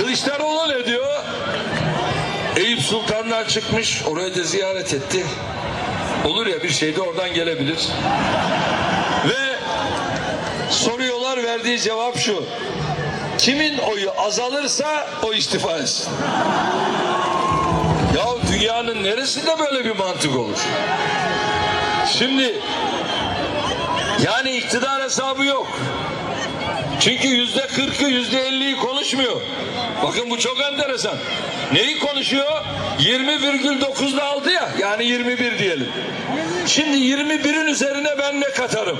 Kılıçdaroğlu ne diyor? Eyüp Sultan'dan çıkmış, orayı da ziyaret etti. Olur ya bir şey de oradan gelebilir. Ve soruyorlar verdiği cevap şu. Kimin oyu azalırsa o istifa etsin. Ya dünyanın neresinde böyle bir mantık olur? Şimdi yani iktidar hesabı yok. Çünkü yüzde kırkı yüzde elliyi konuşmuyor. Bakın bu çok enteresan. Neyi konuşuyor? 20,9'da aldı ya yani 21 diyelim. Şimdi 21'in üzerine ben ne katarım?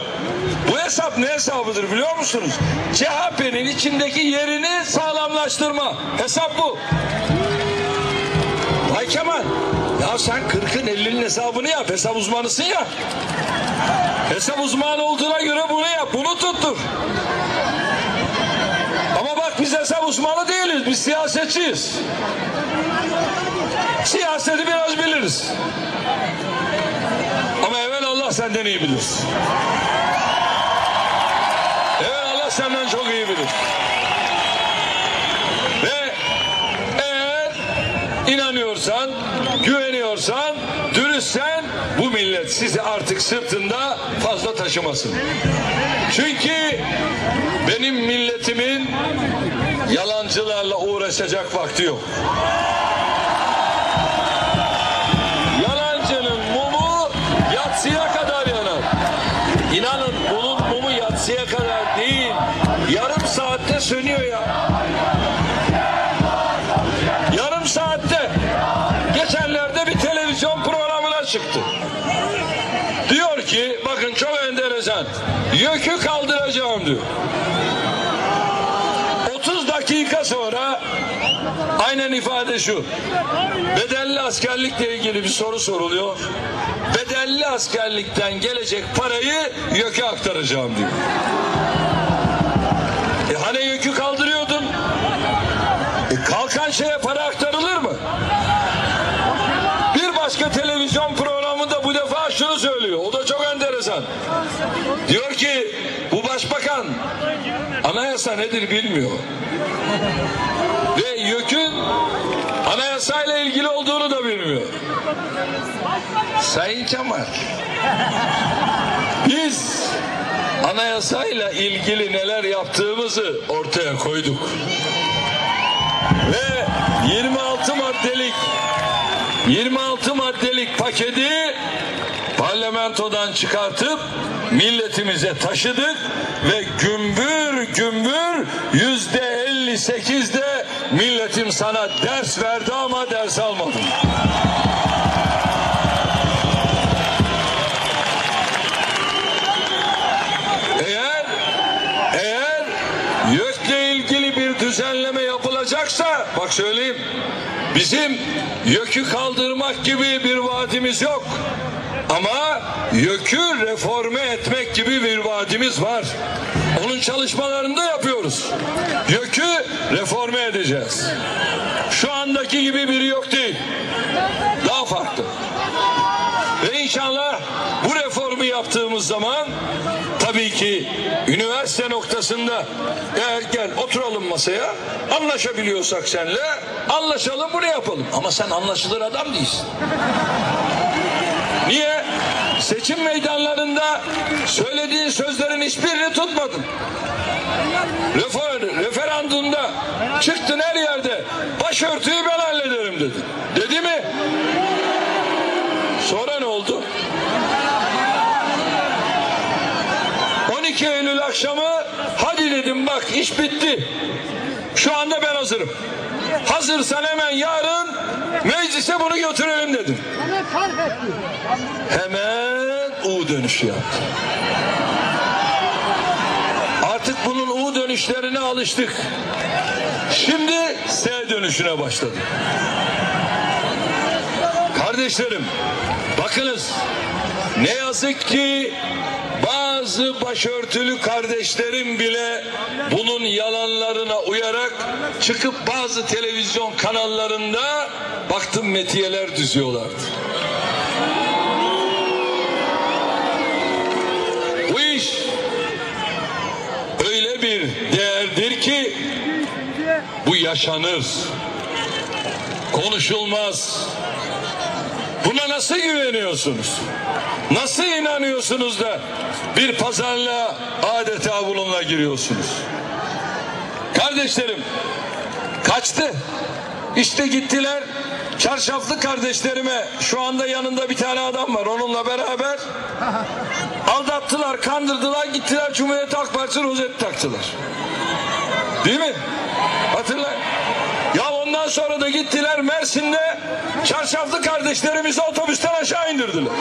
Bu hesap ne hesabıdır biliyor musunuz? CHP'nin içindeki yerini sağlamlaştırma. Hesap bu. Bay Kemal ya sen 40'ın 50'nin hesabını yap. Hesap uzmanısın ya. Hesap uzmanı olduğuna göre bunu yap. Bunu tuttur. Ama bak uzmanı değiliz. Biz siyasetçiyiz. Siyaseti biraz biliriz. Ama evvel Allah senden iyi bilir. Evvel Allah senden çok iyi bilir. Ve eğer inanıyorsan, güveniyorsan, dürüstsen bu millet sizi artık sırtında fazla taşımasın. Çünkü benim milletimin yalancılarla uğraşacak vakti yok. Yalancının mumu yatsıya kadar yanar. İnanın bunun mumu yatsıya kadar değil, yarım saatte sönüyor ya. Yarım saatte. Geçenlerde bir televizyon programına çıktı. Diyor ki bakın çok enteresan. Yükü kaldıracağım diyor. 30 dakika sonra aynen ifade şu. Bedelli askerlikle ilgili bir soru soruluyor. Bedelli askerlikten gelecek parayı YÖK'e aktaracağım diyor. E hani yükü kaldırıyordun? E kalkan şeye para aktarılır mı? Bir başka televizyon programında bu defa şunu söylüyor. O da çok enteresan. Diyor ki bu başbakan anayasa nedir bilmiyor. Ve YÖK'ün anayasayla ilgili olduğunu da bilmiyor. Sayın Kemal biz anayasayla ilgili neler yaptığımızı ortaya koyduk. Ve 26 maddelik 26 maddelik paketi parlamentodan çıkartıp milletimize taşıdık ve gümbür gümbür yüzde 58'de milletim sana ders verdi ama ders almadın. Eğer eğer YÖK'le ilgili bir düzenleme yapılacaksa bak söyleyeyim bizim YÖK'ü kaldırmak gibi bir vaadimiz yok. Ama YÖK'ü reforme etmek gibi bir vaadimiz var. Onun çalışmalarını da yapıyoruz. YÖK'ü reforme edeceğiz. Şu andaki gibi biri yok değil. Daha farklı. Ve inşallah bu reformu yaptığımız zaman tabii ki üniversite noktasında eğer gel oturalım masaya anlaşabiliyorsak senle anlaşalım bunu yapalım. Ama sen anlaşılır adam değilsin. Niye? Seçim meydanlarında söylediğin sözlerin hiçbirini tutmadın. Refer, referandumda çıktın her yerde başörtüyü ben hallederim dedin. Dedi mi? Sonra ne oldu? 12 Eylül akşamı hadi dedim bak iş bitti. Şu anda ben hazırım. Hazırsan hemen yarın meclise bunu götürelim dedim. Hemen U dönüşü yaptı. Artık bunun U dönüşlerine alıştık. Şimdi S dönüşüne başladık. Kardeşlerim bakınız ne yazık ki bazı başörtülü kardeşlerim bile bunun yalanlarına uyarak çıkıp bazı televizyon kanallarında baktım metiyeler düzüyorlardı. Bu iş öyle bir değerdir ki Bu yaşanır. Konuşulmaz. Buna nasıl güveniyorsunuz? Nasıl inanıyorsunuz da bir pazarlığa adeta bununla giriyorsunuz? Kardeşlerim kaçtı. İşte gittiler çarşaflı kardeşlerime şu anda yanında bir tane adam var onunla beraber aldattılar kandırdılar gittiler Cumhuriyet Halk Partisi rozet taktılar. Değil mi? Hatırla. Ya ondan sonra da gittiler Mersin'de çarşaflı kardeşlerimizi otobüsten aşağı indirdiler.